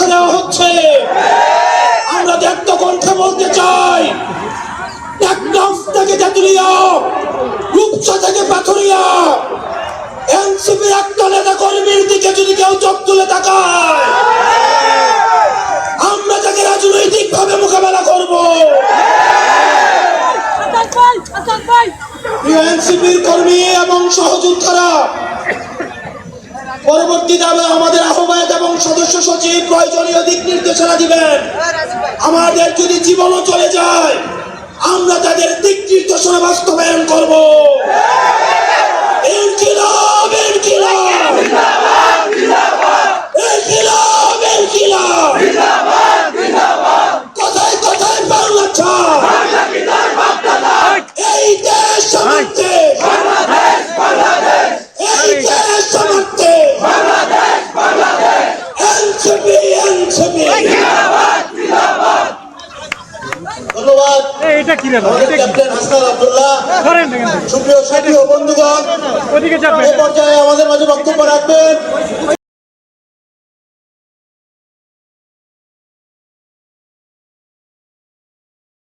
বাধা দেওয়া হচ্ছে। আমরা দেখত কণ্ঠে বলতে চাই থেকে তেতুলিয়া রূপসা থেকে পাথুরিয়া এনসিপির একটা নেতা কর্মীর দিকে যদি কেউ চোখ তুলে তাকায় আমরা তাকে রাজনৈতিক ভাবে মোকাবেলা করব। এনসিপির কর্মী এবং সহযোদ্ধারা পরবর্তীতে আমাদের আহ্বায়ক এবং সদস্য সচিব প্রয়োজনীয় দিক নির্দেশনা দিবেন। আমাদের যদি জীবনও চলে যায়, আমরা তাদের দিক নির্দেশনা বাস্তবায়ন করব। এটা কি রে এটা সুপ্রিয় সাথী ও বন্ধুগণ ওদিকে যাবে এই পর্যায়ে আমাদের